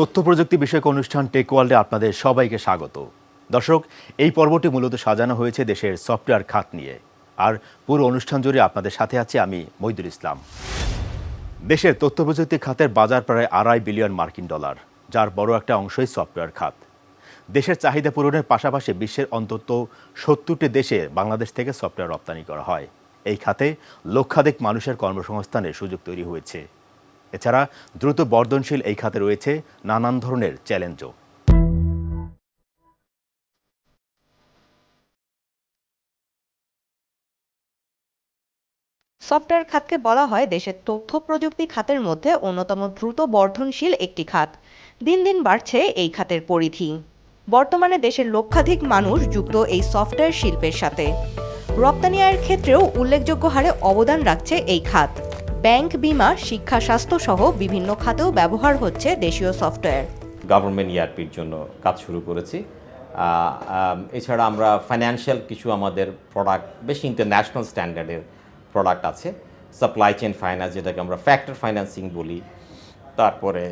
তথ্য প্রযুক্তি বিষয়ক অনুষ্ঠান টেক ওয়ার্ল্ডে আপনাদের সবাইকে স্বাগত। দর্শক, এই পর্বটি মূলত সাজানো হয়েছে দেশের সফটওয়্যার খাত নিয়ে। আর পুরো অনুষ্ঠান জুড়ে আপনাদের সাথে আছি আমি মইদুল ইসলাম। দেশের তথ্য প্রযুক্তি খাতের বাজার প্রায় আড়াই বিলিয়ন মার্কিন ডলার, যার বড় একটা অংশই সফটওয়্যার খাত। দেশের চাহিদা পূরণের পাশাপাশি বিশ্বের অন্তত সত্তরটি দেশে বাংলাদেশ থেকে সফটওয়্যার রপ্তানি করা হয়। এই খাতে লক্ষাধিক মানুষের কর্মসংস্থানের সুযোগ তৈরি হয়েছে। এছাড়া দ্রুত বর্ধনশীল এই খাতে রয়েছে নানান ধরনের চ্যালেঞ্জও। সফটওয়্যার খাতকে বলা হয় দেশের তথ্য প্রযুক্তি খাতের মধ্যে অন্যতম দ্রুত বর্ধনশীল একটি খাত। দিন দিন বাড়ছে এই খাতের পরিধি। বর্তমানে দেশের লক্ষাধিক মানুষ যুক্ত এই সফটওয়্যার শিল্পের সাথে। রপ্তানি আয়ের ক্ষেত্রেও উল্লেখযোগ্য হারে অবদান রাখছে এই খাত। ব্যাংক বিমা, শিক্ষা স্বাস্থ্য সহ বিভিন্ন খাতেও ব্যবহার হচ্ছে দেশীয় সফটওয়্যার। গভর্নমেন্ট ইআরপির জন্য কাজ শুরু করেছি। এছাড়া আমরা ফাইন্যান্সিয়াল কিছু আমাদের প্রোডাক্ট বেশ ইন্টারন্যাশনাল স্ট্যান্ডার্ডের প্রোডাক্ট আছে। সাপ্লাই চেইন ফাইন্যান্স যেটাকে আমরা ফ্যাক্টর ফাইন্যান্সিং বলি। তারপরে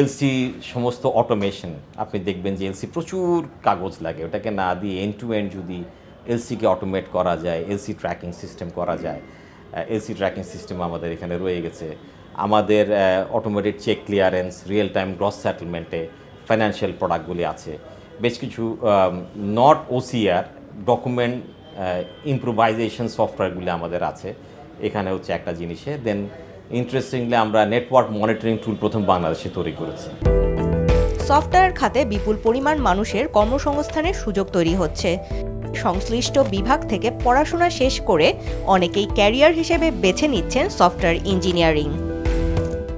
এলসি সমস্ত অটোমেশন আপনি দেখবেন যে এলসি প্রচুর কাগজ লাগে। ওটাকে না দিয়ে এন্ড টু এন্ড যদি এলসিকে অটোমেট করা যায় এলসি ট্র্যাকিং সিস্টেম করা যায় এলসি ট্র্যাকিং সিস্টেম আমাদের এখানে রয়ে গেছে। আমাদের automated cheque clearance real time gross সেটেলমেন্টে financial প্রোডাক্টগুলি আছে। বেশ কিছু নট ওসিআর ডকুমেন্ট ইম্প্রোভাইজেশন সফটওয়্যারগুলি আমাদের আছে। এখানে হচ্ছে একটা জিনিসে। দেন ইন্টারেস্টিংলি আমরা নেটওয়ার্ক মনিটরিং টুল প্রথম বাংলাদেশে তৈরি করেছি। সফটওয়্যার খাতে বিপুল পরিমাণ মানুষের কর্মসংস্থানের সুযোগ তৈরি হচ্ছে। সংশ্লিষ্ট বিভাগ থেকে পড়াশোনা শেষ করে অনেকেই ক্যারিয়ার হিসেবে বেছে নিচ্ছেন সফটওয়্যার ইঞ্জিনিয়ারিং।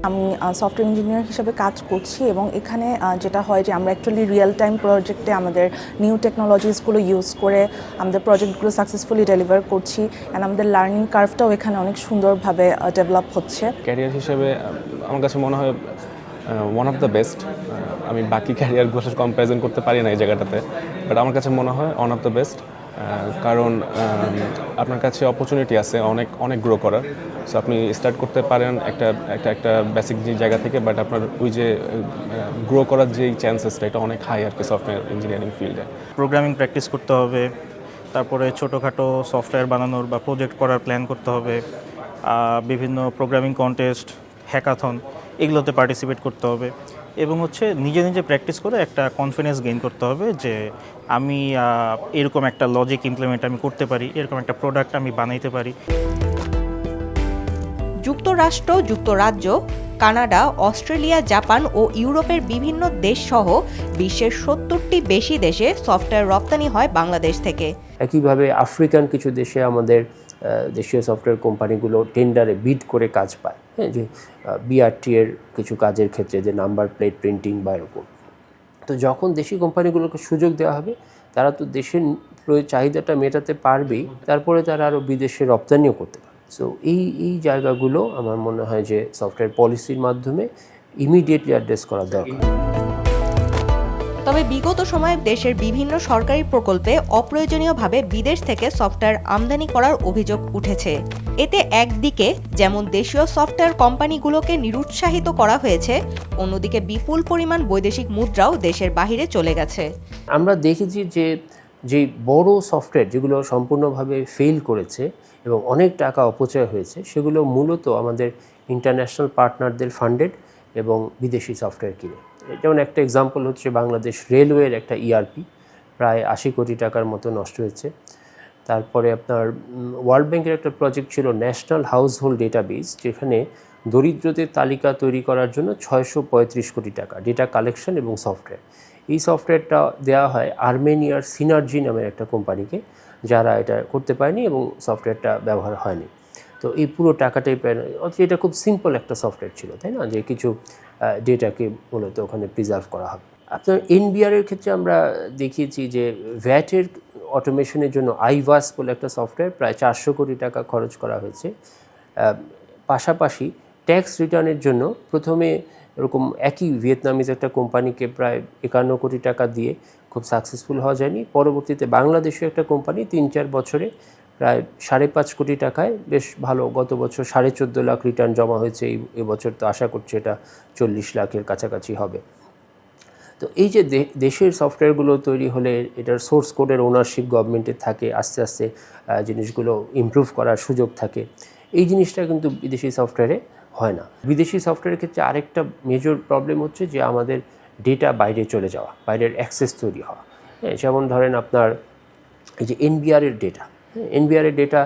আমি সফটওয়্যার ইঞ্জিনিয়ার হিসেবে কাজ করছি এবং এখানে যেটা হয় যে আমরা অ্যাকচুয়ালি রিয়েল টাইম প্রজেক্টে আমাদের নিউ টেকনোলজিসগুলো ইউজ করে আমাদের প্রজেক্টগুলো সাকসেসফুলি ডেলিভার করছি অ্যান্ড আমাদের লার্নিং কার্ভটাও এখানে অনেক সুন্দরভাবে ডেভেলপ হচ্ছে। ক্যারিয়ার হিসেবে আমার কাছে মনে হয় ওয়ান অফ দ্য বেস্ট আমি বাকি ক্যারিয়ারগুলোর সাথে কম্প্যারিজন করতে পারি না এই জায়গাটাতে বাট আমার কাছে মনে হয় ওয়ান অফ দ্য বেস্ট কারণ আপনার কাছে অপরচুনিটি আছে অনেক অনেক গ্রো করার। সো আপনি স্টার্ট করতে পারেন একটা একটা একটা বেসিক যে জায়গা থেকে বাট আপনার ওই যে গ্রো করার যেই চান্সেসটা এটা অনেক হাই আর কি সফটওয়্যার ইঞ্জিনিয়ারিং ফিল্ডে প্রোগ্রামিং প্র্যাকটিস করতে হবে, তারপরে ছোটোখাটো সফটওয়্যার বানানোর বা প্রজেক্ট করার প্ল্যান করতে হবে বিভিন্ন প্রোগ্রামিং কন্টেস্ট হ্যাকাথন এগুলোতে পার্টিসিপেট করতে হবে। এবং হচ্ছে নিজে নিজে প্র্যাকটিস করে একটা কনফিডেন্স গেইন করতে হবে যে আমি এরকম একটা লজিক ইমপ্লিমেন্ট আমি করতে পারি এরকম একটা প্রোডাক্ট আমি বানাইতে পারি। যুক্তরাষ্ট্র যুক্তরাজ্য কানাডা অস্ট্রেলিয়া জাপান ও ইউরোপের বিভিন্ন দেশ সহ বিশ্বের সত্তরটি বেশি দেশে সফটওয়্যার রপ্তানি হয় বাংলাদেশ থেকে। একইভাবে আফ্রিকান কিছু দেশে আমাদের দেশীয় সফটওয়্যার কোম্পানিগুলো টেন্ডারে বিড করে কাজ পায়। হ্যাঁ যে বিআরটি এর কিছু কাজের ক্ষেত্রে যে নাম্বার প্লেট প্রিন্টিং বা এরকম। তো যখন দেশি কোম্পানিগুলোকে সুযোগ দেওয়া হবে, তারা তো দেশের চাহিদাটা মেটাতে পারবেই, তারপরে তারা আরও বিদেশে রপ্তানিও করতে পারবে। সো এই এই জায়গাগুলো আমার মনে হয় যে সফটওয়্যার পলিসির মাধ্যমে ইমিডিয়েটলি অ্যাড্রেস করা দরকার। তবে বিগত সময়ে দেশের বিভিন্ন সরকারি প্রকল্পে অপ্রয়োজনীয়ভাবে বিদেশ থেকে সফটওয়্যার আমদানি করার অভিযোগ উঠেছে। এতে একদিকে যেমন দেশীয় সফটওয়্যার কোম্পানিগুলোকে নিরুৎসাহিত করা হয়েছে, অন্যদিকে বিপুল পরিমাণ বৈদেশিক মুদ্রাও দেশের বাহিরে চলে গেছে। আমরা দেখেছি যে যে বড় সফটওয়্যার যেগুলো সম্পূর্ণভাবে ফেল করেছে এবং অনেক টাকা অপচয় হয়েছে, সেগুলো মূলত আমাদের ইন্টারন্যাশনাল পার্টনারদের ফান্ডেড এবং বিদেশি সফটওয়্যার কিনে। যেমন একটা এক্সাম্পল হচ্ছে বাংলাদেশ রেলওয়ের একটা ইআরপি প্রায় আশি কোটি টাকার মতো নষ্ট হয়েছে। তারপরে আপনার ওয়ার্ল্ড ব্যাংকের একটা প্রজেক্ট ছিল ন্যাশনাল হাউস হোল্ড ডেটাবেস যেখানে দরিদ্রদের তালিকা তৈরি করার জন্য ছয়শো পঁয়ত্রিশ কোটি টাকা ডেটা কালেকশন এবং সফটওয়্যার এই সফটওয়্যারটা দেওয়া হয় আর্মেনিয়ার সিনার্জি নামের একটা কোম্পানিকে যারা এটা করতে পারেনি এবং সফটওয়্যারটা ব্যবহার হয়নি। তো এই পুরো টাকাটাই অথচ এটা খুব সিম্পল একটা সফটওয়্যার ছিল, তাই না? যে কিছু ডেটাকে মূলত ওখানে প্রিজার্ভ করা হবে। আপনার এনবিআর এর ক্ষেত্রে আমরা দেখিয়েছি যে ভ্যাটের অটোমেশনের জন্য আইভাস বলে একটা সফটওয়্যার প্রায় চারশো কোটি টাকা খরচ করা হয়েছে। পাশাপাশি ট্যাক্স রিটার্নের জন্য প্রথমে এরকম একই ভিয়েতনামিজ একটা কোম্পানিকে প্রায় একান্ন কোটি টাকা দিয়ে খুব সাকসেসফুল হওয়া যায়নি। পরবর্তীতে বাংলাদেশের একটা কোম্পানি তিন চার বছরে প্রায় সাড়ে পাঁচ কোটি টাকায় বেশ ভালো গত বছর সাড়ে চোদ্দ লাখ রিটার্ন জমা হয়েছে। এই এবছর তো আশা করছি এটা চল্লিশ লাখের কাছাকাছি হবে। তো এই যে দেশের সফটওয়্যারগুলো তৈরি হলে এটার সোর্স কোডের ওনারশিপ গভর্নমেন্টের থাকে, আস্তে আস্তে জিনিসগুলো ইমপ্রুভ করার সুযোগ থাকে। এই জিনিসটা কিন্তু বিদেশি সফটওয়্যারে হয় না। বিদেশি সফটওয়্যারের ক্ষেত্রে আরেকটা মেজর প্রবলেম হচ্ছে যে আমাদের ডেটা বাইরে চলে যাওয়া, বাইরের অ্যাক্সেস তৈরি হওয়া। হ্যাঁ যেমন ধরেন আপনার এই যে এনবিআরের ডেটা এনবিআরের ডেটা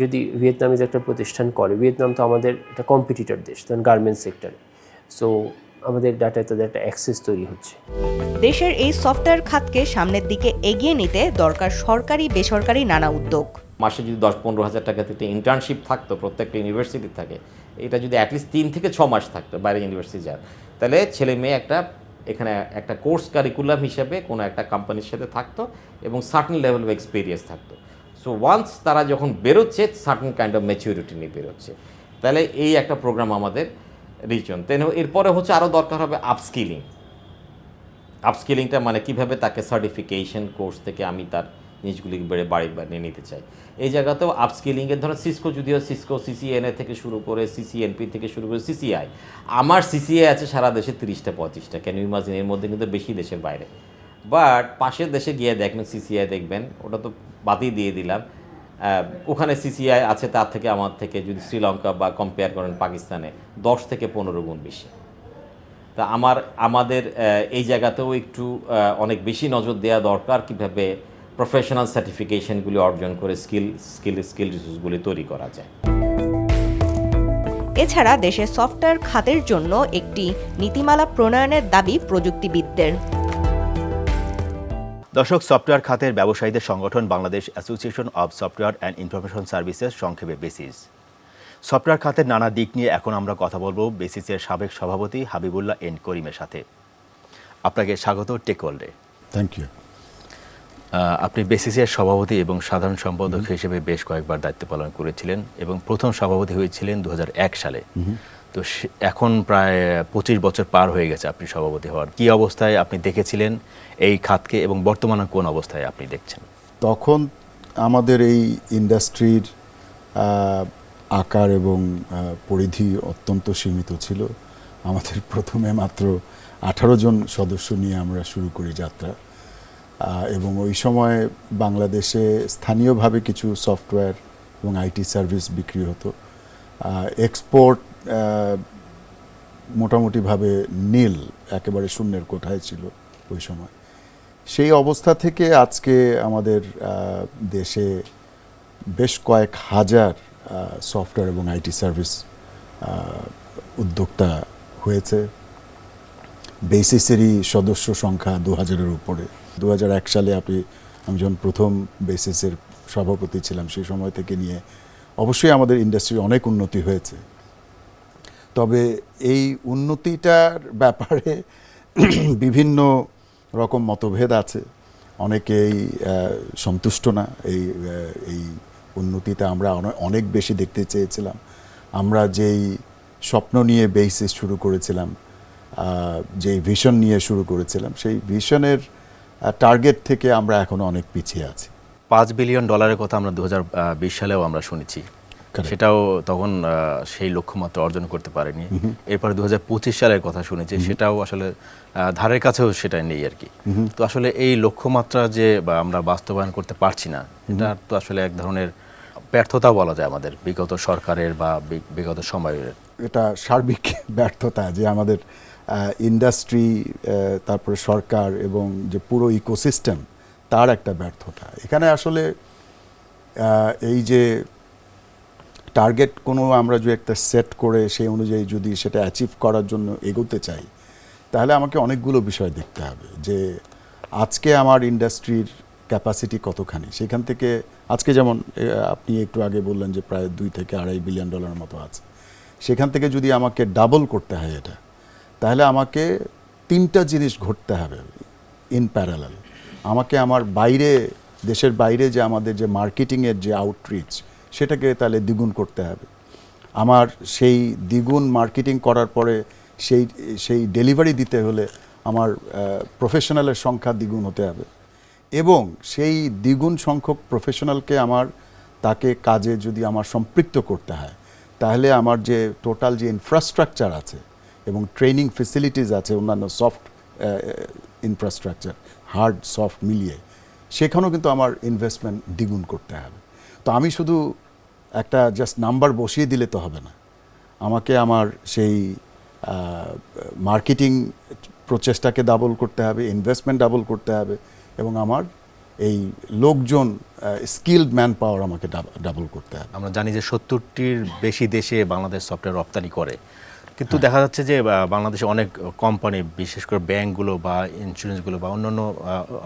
যদি ভিয়েতনামিজ একটা প্রতিষ্ঠান করে ভিয়েতনাম তো আমাদের একটা কম্পিটিটর দেশ ধরেন গার্মেন্টস সেক্টরে সো আমাদের ডাটায় তাদের একটা অ্যাক্সেস তৈরি হচ্ছে। দেশের এই সফটওয়্যার খাতকে সামনের দিকে এগিয়ে নিতে দরকার সরকারি বেসরকারি নানা উদ্যোগ। মাসে যদি দশ পনেরো হাজার টাকা থেকে ইন্টার্নশিপ থাকতো প্রত্যেকটা ইউনিভার্সিটি থাকে এটা যদি অ্যাটলিস্ট তিন থেকে ছ মাস থাকতো বাইরে ইউনিভার্সিটি যার তাহলে ছেলে মেয়ে একটা এখানে একটা কোর্স কারিকুলাম হিসেবে কোনো একটা কোম্পানির সাথে থাকতো এবং সার্টেন লেভেল অফ এক্সপিরিয়েন্স থাকতো। সো ওয়ান্স তারা যখন বেরোচ্ছে সার্টেন কাইন্ড অফ ম্যাচিউরিটি নিয়ে বেরোচ্ছে। তাহলে এই একটা প্রোগ্রাম আমাদের রিজন তেন এরপরে হচ্ছে আরও দরকার হবে আপস্কিলিং আপস্কিলিংটা মানে কীভাবে তাকে সার্টিফিকেশন কোর্স থেকে আমি তার জিনিসগুলি বেড়ে বাড়ি বানিয়ে নিতে চাই। এই জায়গাতেও আপস্কিলিংয়ের ধরো সিসকো যদিও সিসকো সিসিএনএ থেকে শুরু করে সিসিএনপি থেকে শুরু করে সিসিআই আমার সিসিআই আছে সারা দেশে তিরিশটা পঁচিশটা কেন ইমাজিন এর মধ্যে কিন্তু বেশি দেশের বাইরে। বাট পাশের দেশে গিয়ে দেখবেন সিসিআই দেখবেন, ওটা তো বাদই দিয়ে দিলাম। ওখানে সিসিআই আছে, তার থেকে আমার থেকে, যদি শ্রীলঙ্কা বা কম্পেয়ার করেন পাকিস্তানে, দশ থেকে পনেরো গুণ বেশি। তা আমার, আমাদের এই জায়গাতেও একটু অনেক বেশি নজর দেওয়া দরকার কীভাবে প্রফেশনাল সার্টিফিকেশনগুলি অর্জন করে স্কিল স্কিল স্কিল রিসোর্সগুলি তৈরি করা যায়। এছাড়া দেশের সফটওয়্যার খাতের জন্য একটি নীতিমালা প্রণয়নের দাবি প্রযুক্তিবিদদের। দর্শক সফটওয়্যার খাতের ব্যবসায়ীদের সংগঠন Bangladesh association of software and information services সংক্ষেপে বেসিস। সফটওয়্যার খাতের নানা দিক নিয়ে এখন আমরা কথা বলব বেসিসের সাবেক সভাপতি হাবিবুল্লাহ এন করিমের সাথে। আপনাকে স্বাগত টেক ওয়ার্ল্ডে থ্যাংক ইউ আপনি বেসিসের সভাপতি এবং সাধারণ সম্পাদক হিসেবে বেশ কয়েকবার দায়িত্ব পালন করেছিলেন এবং প্রথম সভাপতি হয়েছিলেন দু হাজার এক সালে। তো এখন প্রায় পঁচিশ বছর পার হয়ে গেছে আপনি সভাপতি হওয়ার। কি অবস্থায় আপনি দেখেছিলেন এই খাতকে এবং বর্তমানে কোন অবস্থায় আপনি দেখছেন? তখন আমাদের এই ইন্ডাস্ট্রির আকার এবং পরিধি অত্যন্ত সীমিত ছিল। আমাদের প্রথমে মাত্র আঠারো জন সদস্য নিয়ে আমরা শুরু করি যাত্রা। এবং ওই সময় বাংলাদেশে স্থানীয়ভাবে কিছু সফটওয়্যার এবং আইটি সার্ভিস বিক্রি হতো। এক্সপোর্ট মোটামুটিভাবে নীল, একেবারে শূন্যের কোঠায় ছিল ওই সময়। সেই অবস্থা থেকে আজকে আমাদের দেশে বেশ কয়েক হাজার সফটওয়্যার এবং আইটি সার্ভিস উদ্যোক্তা হয়েছে। বেসিসেরই সদস্য সংখ্যা দু হাজারের উপরে। দু সালে আপনি, আমি যখন প্রথম বেসিসের সভাপতি ছিলাম, সেই সময় থেকে নিয়ে অবশ্যই আমাদের ইন্ডাস্ট্রির অনেক উন্নতি হয়েছে। তবে এই উন্নতিটার ব্যাপারে বিভিন্ন রকম মতভেদ আছে। অনেকেই সন্তুষ্ট না এই এই উন্নতিতে আমরা অনেক বেশি দেখতে চেয়েছিলাম। আমরা যেই স্বপ্ন নিয়ে বেসিস শুরু করেছিলাম যেই ভিশন নিয়ে শুরু করেছিলাম, সেই ভিশনের টার্গেট থেকে আমরা এখনও অনেক পিছিয়ে আছি। পাঁচ বিলিয়ন ডলারের কথা আমরা দু হাজার বিশ সালেও আমরা শুনেছি. সেটাও তখন সেই লক্ষ্যমাত্রা অর্জন করতে পারেনি। এরপরে দু হাজার পঁচিশ সালের কথা শুনেছি সেটাও আসলে ধারের কাছেও সেটা নেই আর কি। তো আসলে এই লক্ষ্যমাত্রা যে বা আমরা বাস্তবায়ন করতে পারছি না এটা তো আসলে এক ধরনের ব্যর্থতা বলা যায় আমাদের বিগত সরকারের বা বিগত সময়ের। এটা সার্বিক ব্যর্থতা যে আমাদের ইন্ডাস্ট্রি তারপরে সরকার এবং যে পুরো ইকোসিস্টেম তার একটা ব্যর্থতা। এখানে আসলে এই যে টার্গেট কোনো আমরা যে একটা সেট করে সেই অনুযায়ী যদি সেটা অ্যাচিভ করার জন্য এগোতে চাই, তাহলে আমাকে অনেকগুলো বিষয় দেখতে হবে। যে আজকে আমার ইন্ডাস্ট্রির ক্যাপাসিটি কতখানি? সেখান থেকে আজকে যেমন আপনি একটু আগে বললেন যে প্রায় দুই থেকে আড়াই বিলিয়ন ডলার মতো আছে। সেখান থেকে যদি আমাকে ডাবল করতে হয় এটা, তাহলে আমাকে তিনটা জিনিস ঘটতে হবে ইন প্যারালাল আমাকে আমার বাইরে, দেশের বাইরে যে আমাদের যে মার্কেটিংয়ের যে আউটরিচ সেটাকে তাহলে দ্বিগুণ করতে হবে। আমার সেই দ্বিগুণ মার্কেটিং করার পরে সেই সেই ডেলিভারি দিতে হলে আমার প্রফেশনালের সংখ্যা দ্বিগুণ হতে হবে। এবং সেই দ্বিগুণ সংখ্যক প্রফেশনালকে আমার, তাকে কাজে যদি আমার সম্পৃক্ত করতে হয়, তাহলে আমার যে টোটাল যে ইনফ্রাস্ট্রাকচার আছে এবং ট্রেনিং ফেসিলিটিস আছে, অন্যান্য সফট ইনফ্রাস্ট্রাকচার হার্ড সফট মিলিয়ে, সেখানেও কিন্তু আমার ইনভেস্টমেন্ট দ্বিগুণ করতে হবে। তো আমি শুধু একটা জাস্ট নাম্বার বসিয়ে দিলে তো হবে না। আমাকে আমার সেই মার্কেটিং প্রচেষ্টাকে ডাবল করতে হবে ইনভেস্টমেন্ট ডাবল করতে হবে এবং আমার এই লোকজন স্কিল্ড ম্যান পাওয়ার আমাকে ডাবল করতে হবে। আমরা জানি যে সত্তরটির বেশি দেশে বাংলাদেশ সফটওয়্যার রপ্তানি করে। কিন্তু দেখা যাচ্ছে যে বাংলাদেশে অনেক কোম্পানি বিশেষ করে ব্যাংকগুলো বা ইন্স্যুরেন্সগুলো বা অন্যান্য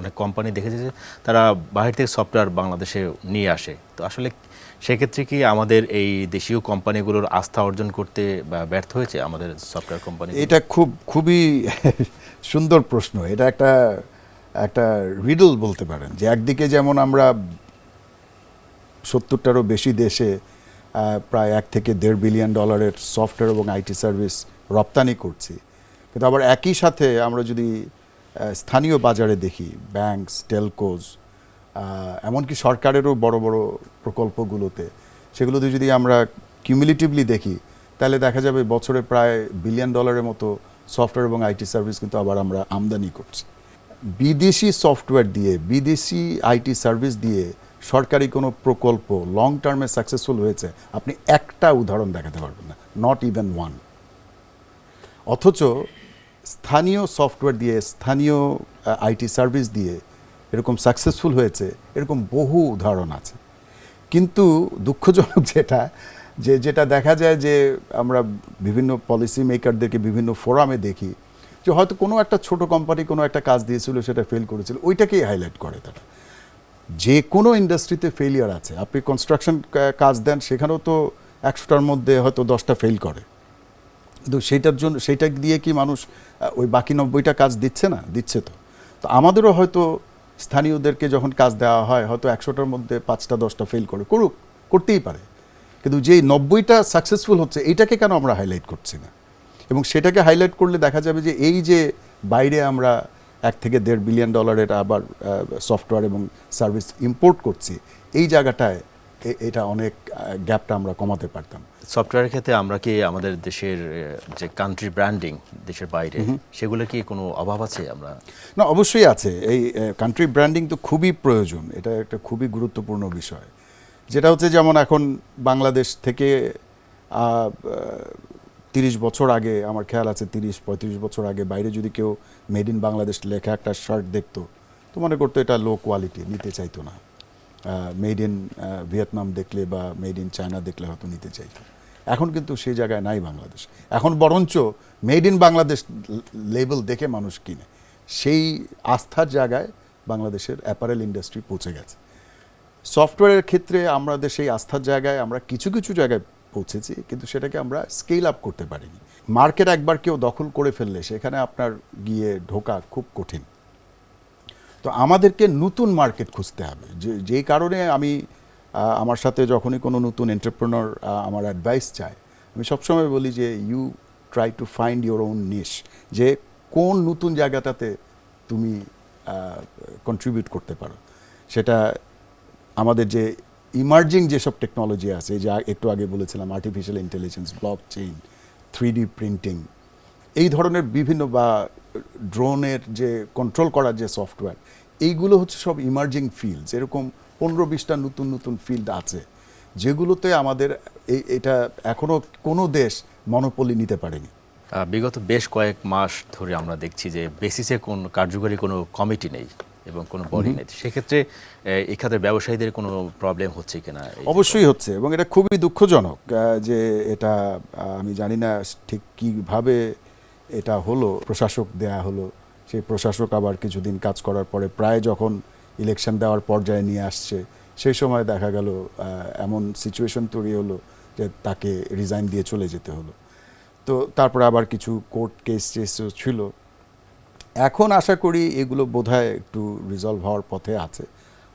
অনেক কোম্পানি দেখেছে যে তারা বাহির থেকে সফটওয়্যার বাংলাদেশে নিয়ে আসে। তো আসলে সেক্ষেত্রে কি আমাদের এই দেশীয় কোম্পানিগুলোর আস্থা অর্জন করতে বা ব্যর্থ হয়েছে আমাদের সফটওয়্যার কোম্পানি এটা খুব খুবই সুন্দর প্রশ্ন। এটা একটা একটা রিডল বলতে পারেন যে একদিকে যেমন আমরা সত্তরটারও বেশি দেশে প্রায় এক থেকে দেড় বিলিয়ন ডলারের সফটওয়্যার এবং আইটি সার্ভিস রপ্তানি করছি। কিন্তু আবার একই সাথে আমরা যদি স্থানীয় বাজারে দেখি, ব্যাংকস টেলকোজ এমনকি সরকারেরও বড় বড় প্রকল্পগুলোতে সেগুলোতে যদি আমরা কিউমিলিটিভলি দেখি, তাহলে দেখা যাবে বছরে প্রায় বিলিয়ন ডলারের মতো সফটওয়্যার এবং আইটি সার্ভিস কিন্তু আবার আমরা আমদানি করছি। বিদেশি সফটওয়্যার দিয়ে, বিদেশি আইটি সার্ভিস দিয়ে সরকারি কোনো প্রকল্প লং টার্মে সাকসেসফুল হয়েছে, আপনি একটা উদাহরণ দেখাতে পারবেন না নট ইভেন ওয়ান অথচ স্থানীয় সফটওয়্যার দিয়ে, স্থানীয় আইটি সার্ভিস দিয়ে এরকম সাকসেসফুল হয়েছে, এরকম বহু উদাহরণ আছে। কিন্তু দুঃখজনক যেটা, যে যেটা দেখা যায় যে আমরা বিভিন্ন পলিসি মেকারদেরকে বিভিন্ন ফোরামে দেখি, যে হয়তো কোনো একটা ছোট কোম্পানি কোনো একটা কাজ দিয়েছিল, সেটা ফেল করেছিল, ওইটাকেই হাইলাইট করে তারা। যে কোনো ইন্ডাস্ট্রিতে ফেলিয়ার আছে। আপনি কনস্ট্রাকশন কাজ দেন, সেখানেও তো একশোটার মধ্যে হয়তো দশটা ফেল করে। কিন্তু সেইটার জন্য সেইটা দিয়ে কি মানুষ ওই বাকি নব্বইটা কাজ দিচ্ছে না? দিচ্ছে তো। তো আমাদেরও হয়তো স্থানীয়দেরকে যখন কাজ দেওয়া হয়, হয়তো একশোটার মধ্যে পাঁচটা, দশটা ফেল করে। করুক, করতেই পারে। কিন্তু যেই নব্বইটা সাকসেসফুল হচ্ছে এইটাকে কেন আমরা হাইলাইট করছি না? এবং সেটাকে হাইলাইট করলে দেখা যাবে যে, এই যে বাইরে আমরা এক থেকে দেড় বিলিয়ন ডলারের আবার সফটওয়্যার এবং সার্ভিস ইম্পোর্ট করছি এই জায়গাটায় এ- এটা অনেক গ্যাপটা আমরা কমাতে পারতাম। সফটওয়্যারের ক্ষেত্রে আমরা কি আমাদের দেশের যে কান্ট্রি ব্র্যান্ডিং দেশের বাইরে সেগুলো কি কোনো অভাব আছে আমরা? না অবশ্যই আছে। এই কান্ট্রি ব্র্যান্ডিং তো খুবই প্রয়োজন এটা একটা খুবই গুরুত্বপূর্ণ বিষয়। যেটা হচ্ছে যেমন এখন বাংলাদেশ থেকে তিরিশ বছর আগে, আমার খেয়াল আছে তিরিশ, পঁয়ত্রিশ বছর আগে বাইরে যদি কেউ মেড ইন বাংলাদেশ লেখা একটা শার্ট দেখতো, তো মনে করতো এটা লো কোয়ালিটি নিতে চাইতো না। মেড ইন ভিয়েতনাম দেখলে বা মেড ইন চায়না দেখলে হয়তো নিতে চাইতো। এখন কিন্তু সেই জায়গায় নাই বাংলাদেশ। এখন বরঞ্চ মেড ইন বাংলাদেশ লেবেল দেখে মানুষ কিনে। সেই আস্থার জায়গায় বাংলাদেশের অ্যাপারেল ইন্ডাস্ট্রি পৌঁছে গেছে। সফটওয়্যারের ক্ষেত্রে আমাদের সেই আস্থার জায়গায় আমরা কিছু কিছু জায়গায় পৌঁছেছি, কিন্তু সেটাকে আমরা স্কেল আপ করতে পারিনি। মার্কেট একবার কেউ দখল করে ফেললে, সেখানে আপনার গিয়ে ঢোকা খুব কঠিন। তো আমাদেরকে নতুন মার্কেট খুঁজতে হবে। যে যেই কারণে আমি আমার সাথে যখনই কোনো নতুন এন্টারপ্রেনার আমার অ্যাডভাইস চায়, আমি সবসময় বলি যে you try to find your own niche যে, কোন নতুন জায়গাটাতে তুমি কন্ট্রিবিউট করতে পারো। সেটা আমাদের যে ইমার্জিং যেসব টেকনোলজি আছে যা একটু আগে বলেছিলাম artificial intelligence blockchain three printing এই ধরনের বিভিন্ন বা ড্রোনের যে কন্ট্রোল করার যে সফটওয়্যার এইগুলো হচ্ছে সব ইমার্জিং ফিল্ডস এরকম পনেরো বিশটা নতুন নতুন ফিল্ড আছে, যেগুলোতে আমাদের এই এটা এখনও কোনো দেশ মনোপলি নিতে পারেনি। বিগত বেশ কয়েক মাস ধরে আমরা দেখছি যে বেসিসে কোন, কার্যকরী কোনো কমিটি নেই। এবং কোনো বডি নেই সেক্ষেত্রে এই খাতের ব্যবসায়ীদের কোনো প্রবলেম হচ্ছে কিনা? অবশ্যই হচ্ছে এবং এটা খুবই দুঃখজনক যে এটা আমি জানি না ঠিক কীভাবে এটা হলো প্রশাসক দেয়া হলো। সেই প্রশাসক আবার কিছুদিন কাজ করার পরে প্রায় যখন ইলেকশন দেওয়ার পর্যায়ে নিয়ে আসছে সেই সময় দেখা গেল এমন সিচুয়েশন তৈরি হলো যে তাকে রিজাইন দিয়ে চলে যেতে হলো। তো তারপরে আবার কিছু কোর্ট কেস টেসও ছিল এখন আশা করি এগুলো বোধহয় একটু রিজলভ হওয়ার পথে আছে।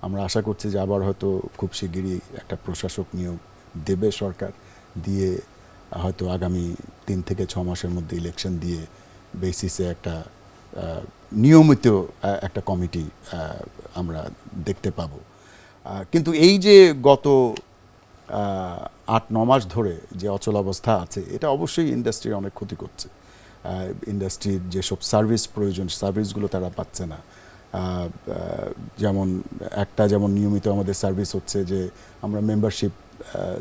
আমরা আশা করছি যে আবার হয়তো খুব শিগগিরই একটা প্রশাসক নিয়োগ দেবে সরকার, দিয়ে হয়তো আগামী তিন থেকে ছ মাসের মধ্যে ইলেকশন দিয়ে বেসিসে একটা নিয়মিত একটা কমিটি আমরা দেখতে পাবো। কিন্তু এই যে গত আট, ন মাস ধরে যে অচল অবস্থা আছে, এটা অবশ্যই ইন্ডাস্ট্রির অনেক ক্ষতি করছে। ইন্ডাস্ট্রির যেসব সার্ভিস প্রয়োজন সার্ভিসগুলো তারা পাচ্ছে না। যেমন একটা যেমন নিয়মিত আমাদের সার্ভিস হচ্ছে যে আমরা মেম্বারশিপ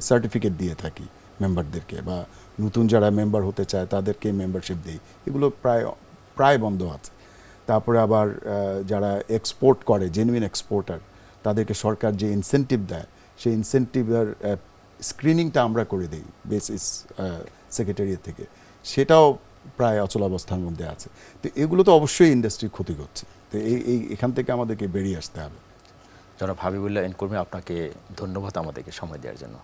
সার্টিফিকেট দিয়ে থাকি মেম্বারদেরকে বা নতুন যারা মেম্বার হতে চায় তাদেরকে মেম্বারশিপ দিই। এগুলো প্রায় প্রায় বন্ধ আছে। তারপরে আবার যারা এক্সপোর্ট করে জেনুইন এক্সপোর্টার তাদেরকে সরকার যে ইনসেন্টিভ দেয়, সেই ইনসেন্টিভের স্ক্রিনিংটা আমরা করে দিই বেসিস সেক্রেটারিয়েট থেকে। সেটাও প্রায় অচল অবস্থার মধ্যে আছে। তো এগুলো তো অবশ্যই ইন্ডাস্ট্রির ক্ষতি করছে। তো এই এই এখান থেকে আমাদেরকে বেরিয়ে আসতে হবে। জনাব হাবিবুল্লাহ এন কর্মী আপনাকে ধন্যবাদ আমাদেরকে সময় দেওয়ার জন্য।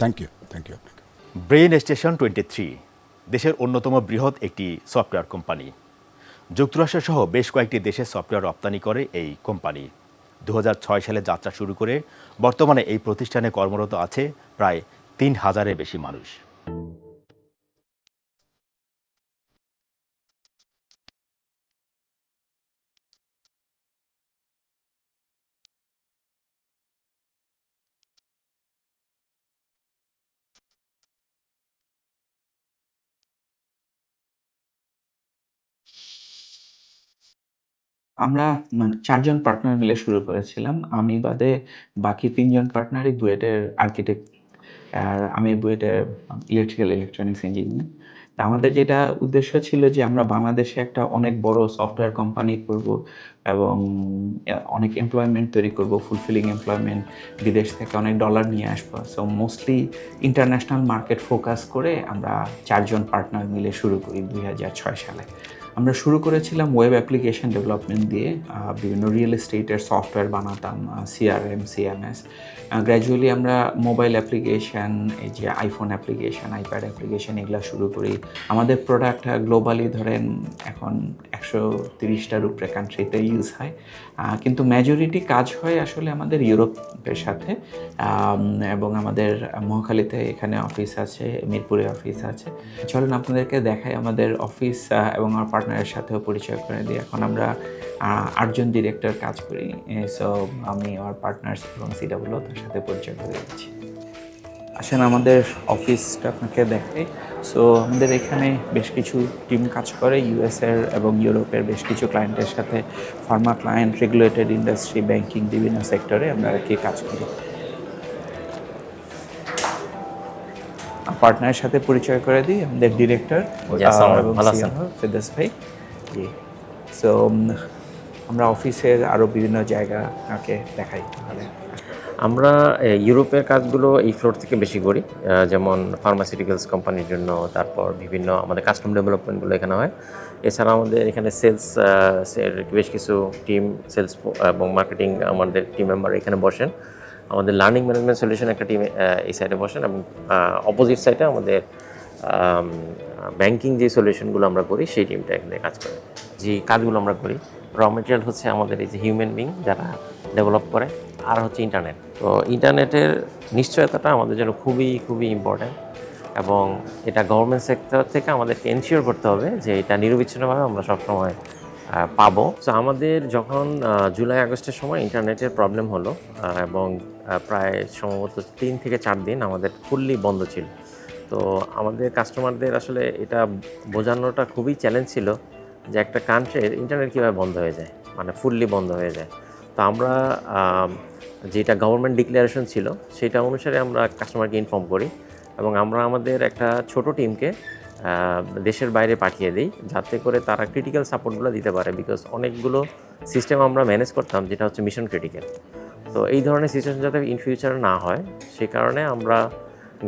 থ্যাংক ইউ থ্যাংক ইউ আপনাকে। ব্রেন স্টেশন টোয়েন্টি থ্রি দেশের অন্যতম বৃহৎ একটি সফটওয়্যার কোম্পানি যুক্তরাষ্ট্র সহ বেশ কয়েকটি দেশে সফটওয়্যার রপ্তানি করে এই কোম্পানি দু হাজার ছয় সালে যাত্রা শুরু করে বর্তমানে এই প্রতিষ্ঠানে কর্মরত আছে প্রায় তিন হাজারের বেশি মানুষ। আমরা মানে চারজন পার্টনার মিলে শুরু করেছিলাম। আমি বাদে বাকি তিনজন পার্টনারই বুয়েটের আর্কিটেক্ট আর আমি বুয়েটের ইলেকট্রিক্যাল ইলেকট্রনিক্স ইঞ্জিনিয়ার তা আমাদের যেটা উদ্দেশ্য ছিল যে আমরা বাংলাদেশে একটা অনেক বড় সফটওয়্যার কোম্পানি করব এবং অনেক এমপ্লয়মেন্ট তৈরি করব ফুলফিলিং এমপ্লয়মেন্ট বিদেশ থেকে অনেক ডলার নিয়ে আসব। So mostly international market focus করে আমরা চারজন পার্টনার মিলে শুরু করি দুই হাজার ছয় সালে। আমরা শুরু করেছিলাম ওয়েব অ্যাপ্লিকেশন ডেভেলপমেন্ট দিয়ে বিভিন্ন রিয়েল এস্টেটের সফটওয়্যার বানাতাম সিআরএম সিএমএস গ্র্যাজুয়ালি আমরা মোবাইল অ্যাপ্লিকেশন এই যে আইফোন অ্যাপ্লিকেশন আইপ্যাড অ্যাপ্লিকেশন এগুলো শুরু করি। আমাদের প্রোডাক্ট গ্লোবালি ধরেন এখন একশো তিরিশটার উপরে কান্ট্রিতে ইউজ হয় কিন্তু মেজরিটি কাজ হয় আসলে আমাদের ইউরোপের সাথে। এবং আমাদের মহাখালীতে এখানে অফিস আছে, মিরপুরে অফিস আছে। চলুন আপনাদেরকে দেখাই আমাদের অফিস এবং আমার পার্টনারের সাথেও পরিচয় করে দিই। এখন আমরা আটজন ডিরেক্টর কাজ করি সো আমি আমার পার্টনার্স এবং সিডাব্লিউ তার সাথে পরিচয় করে দিচ্ছি। আসেন আমাদের অফিসটা আপনাকে দেখাই সো আমাদের এখানে বেশ কিছু টিম কাজ করে ইউএসের এবং ইউরোপের বেশ কিছু ক্লায়েন্টের সাথে pharma client regulated industry banking বিভিন্ন সেক্টরে আমরা কি কাজ করি। পার্টনারের সাথে পরিচয় করে দিই আমাদের ডিরেক্টর? ফেদাস ভাই। জি। সো আমরা অফিসের আরও বিভিন্ন জায়গাকে দেখাই তাহলে। আমরা ইউরোপের কাজগুলো এই ফ্লোর থেকে বেশি করি যেমন ফার্মাসিউটিক্যালস কোম্পানির জন্য, তারপর বিভিন্ন আমাদের কাস্টম ডেভেলপমেন্টগুলো এখানে হয়। এছাড়া আমাদের এখানে সেলস বেশ কিছু টিম সেলস এবং মার্কেটিং আমাদের টিম মেম্বার এখানে বসেন। আমাদের লার্নিং ম্যানেজমেন্ট সলিউশন একটা টিম এই সাইডে বসেন এবং অপোজিট সাইডে আমাদের ব্যাংকিং যে সলিউশনগুলো আমরা করি, সেই টিমটা এখানে কাজ করে। যে কাজগুলো আমরা করি র মেটেরিয়াল হচ্ছে আমাদের এই যে হিউম্যান বিং যারা ডেভেলপ করে, আর হচ্ছে ইন্টারনেট তো ইন্টারনেটের নিশ্চয়তাটা আমাদের জন্য খুবই খুবই ইম্পর্ট্যান্ট এবং এটা গভর্নমেন্ট সেক্টর থেকে আমাদেরকে এনশিওর করতে হবে যে এটা নিরবিচ্ছিন্নভাবে আমরা সবসময় পাবো। তো আমাদের যখন জুলাই, আগস্টের সময় ইন্টারনেটের প্রবলেম হলো এবং প্রায় সম্ভবত তিন থেকে চার দিন আমাদের ফুললি বন্ধ ছিল। তো আমাদের কাস্টমারদের আসলে এটা বোঝানোটা খুবই চ্যালেঞ্জ ছিল। যে একটা কান্ট্রির ইন্টারনেট কীভাবে বন্ধ হয়ে যায় মানে ফুললি বন্ধ হয়ে যায়। তো আমরা যেটা গভর্নমেন্ট ডিক্লারেশন ছিল, সেটা অনুসারে আমরা কাস্টমারকে ইনফর্ম করি এবং আমরা আমাদের একটা ছোট টিমকে দেশের বাইরে পাঠিয়ে দিই, যাতে করে তারা ক্রিটিক্যাল সাপোর্টগুলো দিতে পারে বিকজ অনেকগুলো সিস্টেম আমরা ম্যানেজ করতাম, যেটা হচ্ছে মিশন ক্রিটিক্যাল তো এই ধরনের সিচুয়েশন যাতে ইন ফিউচার না হয়, সে কারণে আমরা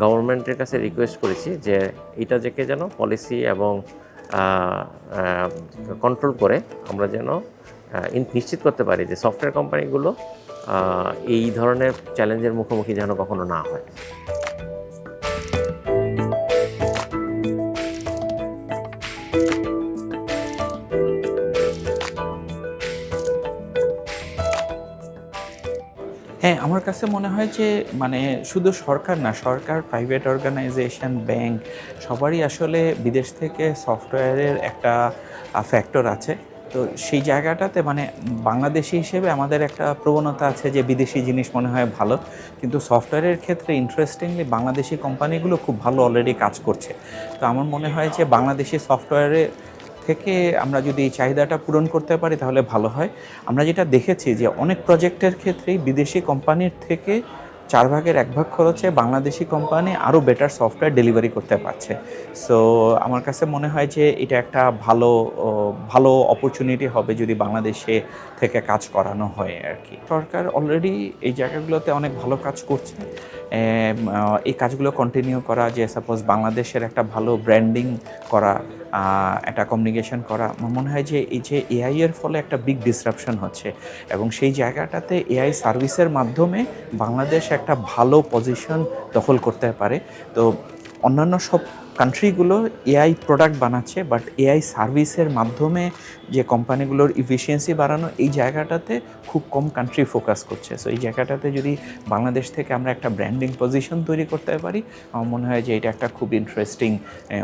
গভর্নমেন্টের কাছে রিকোয়েস্ট করেছি যে, এটা থেকে যেন পলিসি এবং কন্ট্রোল করে আমরা যেন নিশ্চিত করতে পারি যে সফটওয়্যার কোম্পানিগুলো এই ধরনের চ্যালেঞ্জের মুখোমুখি যেন কখনো না হয়। হ্যাঁ আমার কাছে মনে হয় যে মানে শুধু সরকার না, সরকার প্রাইভেট অর্গানাইজেশন ব্যাংক সবারই আসলে বিদেশ থেকে সফটওয়্যারের একটা ফ্যাক্টর আছে। তো সেই জায়গাটাতে মানে বাংলাদেশি হিসেবে আমাদের একটা প্রবণতা আছে যে, বিদেশি জিনিস মনে হয় ভালো। কিন্তু সফটওয়্যারের ক্ষেত্রে ইন্টারেস্টিংলি বাংলাদেশি কোম্পানিগুলো খুব ভালো অলরেডি কাজ করছে। তো আমার মনে হয় যে, বাংলাদেশি সফটওয়্যারে থেকে আমরা যদি এই চাহিদাটা পূরণ করতে পারি তাহলে ভালো হয়। আমরা যেটা দেখেছি যে অনেক প্রজেক্টের ক্ষেত্রেই বিদেশি কোম্পানির থেকে চার ভাগের এক ভাগ খরচে বাংলাদেশি কোম্পানি আরও বেটার সফটওয়্যার ডেলিভারি করতে পারছে। সো আমার কাছে মনে হয় যে এটা একটা ভালো ভালো অপরচুনিটি হবে যদি বাংলাদেশে থেকে কাজ করানো হয় আর কি। সরকার অলরেডি এই জায়গাগুলোতে অনেক ভালো কাজ করছে। এই কাজগুলো কন্টিনিউ করা যে সাপোজ বাংলাদেশের একটা ভালো ব্র্যান্ডিং করা একটা কমিউনিকেশন করা। আমার মনে হয় যে এই যে এআই এর ফলে একটা বিগ ডিসরাপশন হচ্ছে এবং সেই জায়গাটাতে এআই সার্ভিসের মাধ্যমে বাংলাদেশ একটা ভালো পজিশন দখল করতে পারে। তো অন্যান্য সব কান্ট্রিগুলো এআই প্রোডাক্ট বানাচ্ছে বাট এআই সার্ভিসের মাধ্যমে যে কোম্পানিগুলোর ইফিসিয়েন্সি বাড়ানো, এই জায়গাটাতে খুব কম কান্ট্রি ফোকাস করছে। সো এই জায়গাটাতে যদি বাংলাদেশ থেকে আমরা একটা ব্র্যান্ডিং পজিশন তৈরি করতে পারি, আমার মনে হয় যে এটা একটা খুব ইন্টারেস্টিং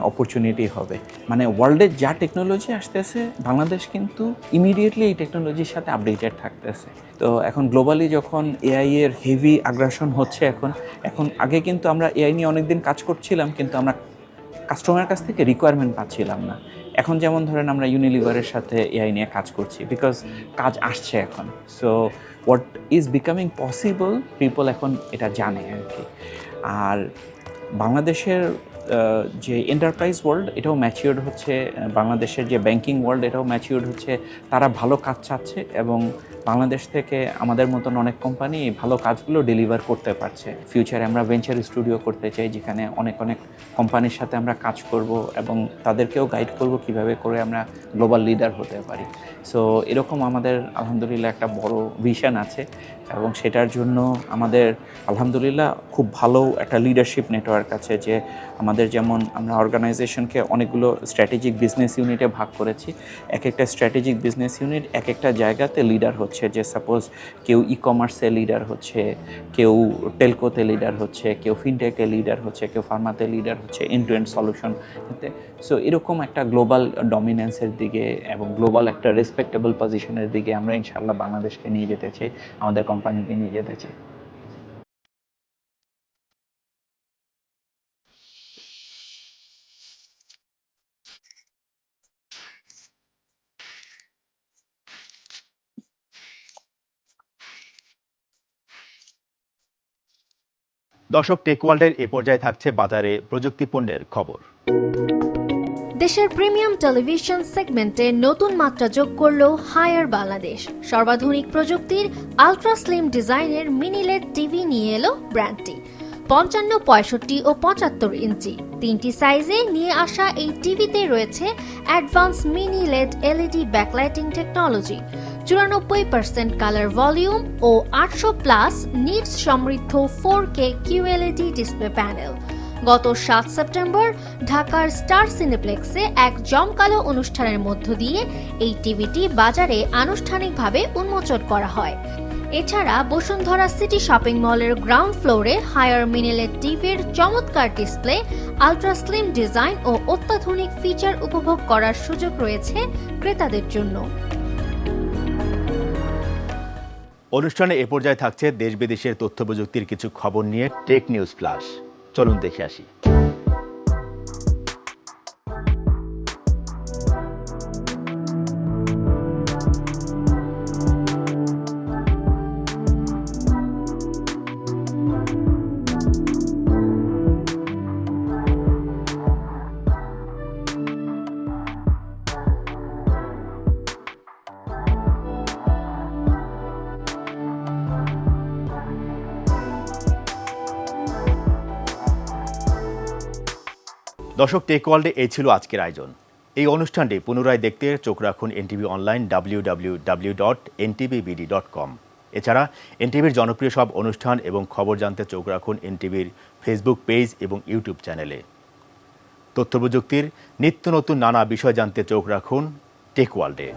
অপরচুনিটি হবে। মানে ওয়ার্ল্ডের যা টেকনোলজি আসতেছে, বাংলাদেশ কিন্তু ইমিডিয়েটলি এই টেকনোলজির সাথে আপডেটেড থাকতেছে। তো এখন গ্লোবালি যখন এআই এর হেভি আগ্রাসন হচ্ছে এখন এখন আগে কিন্তু আমরা এআই নিয়ে অনেকদিন কাজ করছিলাম, কিন্তু আমরা কাস্টমারের কাছ থেকে রিকোয়ারমেন্ট পাচ্ছিলাম না। এখন যেমন ধরেন আমরা ইউনিলিভারের সাথে এআই নিয়ে কাজ করছি বিকজ কাজ আসছে এখন। So what is becoming possible people এখন এটা জানে আর কি। আর বাংলাদেশের যে এন্টারপ্রাইজ ওয়ার্ল্ড এটাও ম্যাচিওর্ড হচ্ছে, বাংলাদেশের যে ব্যাংকিং ওয়ার্ল্ড এটাও ম্যাচিওর্ড হচ্ছে, তারা ভালো কাজ চাচ্ছে এবং বাংলাদেশ থেকে আমাদের মতন অনেক কোম্পানি ভালো কাজগুলো ডেলিভার করতে পারছে। ফিউচারে আমরা ভেঞ্চার স্টুডিও করতে চাই, যেখানে অনেক অনেক কোম্পানির সাথে আমরা কাজ করব এবং তাদেরকেও গাইড করব কীভাবে করে আমরা গ্লোবাল লিডার হতে পারি। সো এরকম আমাদের আলহামদুলিল্লাহ একটা বড় ভিশন আছে। এবং সেটার জন্য আমাদের, আলহামদুলিল্লাহ, খুব ভালো একটা লিডারশিপ নেটওয়ার্ক আছে যে আমাদের যেমন আমরা অর্গানাইজেশনকে অনেকগুলো স্ট্র্যাটেজিক বিজনেস ইউনিটে ভাগ করেছি। এক একটা স্ট্র্যাটেজিক বিজনেস ইউনিট এক একটা জায়গাতে লিডার হচ্ছে। যে সাপোজ কেউ ই কমার্সে লিডার হচ্ছে, কেউ টেলকোতে লিডার হচ্ছে, কেউ ফিনটেকে লিডার হচ্ছে, কেউ ফার্মাতে লিডার হচ্ছে end to end solution so এরকম একটা গ্লোবাল ডমিনেন্সের দিকে এবং গ্লোবাল একটা রেসপেক্টেবল পজিশনের দিকে আমরা ইনশাল্লাহ বাংলাদেশকে নিয়ে যেতে চাই। আমাদের কোম্পানিকে নিয়ে যেতে চাই। দর্শক টেক ওয়ার্ল্ডের এ পর্যায়ে থাকছে বাজারে প্রযুক্তি পণ্যের খবর। দেশের প্রিমিয়াম টেলিভিশন সেগমেন্টে নতুন মাত্রা যোগ করল হায়ার বাংলাদেশ। সর্বাধুনিক প্রযুক্তির আলট্রা স্লিম ডিজাইনের মিনিলেড টিভি নিয়ে এলো ব্র্যান্ডটি পঞ্চান্ন, পঁয়ষট্টি ও পঁচাত্তর ইঞ্চি। তিনটি সাইজে নিয়ে আসা এই টিভিতে রয়েছে advance mini LED LED backlighting technology চুরানব্বই পার্সেন্ট কালার ভলিউম ও আটশো প্লাস নিটস সমৃদ্ধ four K QLED display panel গত সাত সেপ্টেম্বর ঢাকার স্টার সিনেপ্লেক্সে এক জমকালো অনুষ্ঠানের মধ্য দিয়ে এই টিভিটি বাজারে আনুষ্ঠানিকভাবে উন্মোচন করা হয়। এছাড়া বসুন্ধরা সিটি শপিং মলের গ্রাউন্ড ফ্লোরে হায়ার মিনিলের টিভির চমৎকার ডিসপ্লে, আলট্রা স্লিম ডিজাইন ও অত্যাধুনিক ফিচার উপভোগ করার সুযোগ রয়েছে ক্রেতাদের জন্য। অনুষ্ঠানে এ পর্যায়ে থাকছে দেশ বিদেশের তথ্য প্রযুক্তির কিছু খবর নিয়ে টেক নিউজ ফ্লাশ। চলুন দেখে আসি দর্শক টেক ওয়ার্ল্ডে এই ছিল আজকের আয়োজন। এই অনুষ্ঠানটি পুনরায় দেখতে চোখ রাখুন NTV online W W W dot NTVBD dot com. এছাড়া এনটিভির জনপ্রিয় সব অনুষ্ঠান এবং খবর জানতে চোখ রাখুন এনটিভির ফেসবুক পেজ এবং ইউটিউব চ্যানেলে। তথ্য প্রযুক্তির নিত্য নতুন নানা বিষয় জানতে চোখ রাখুন টেক ওয়ার্ল্ডে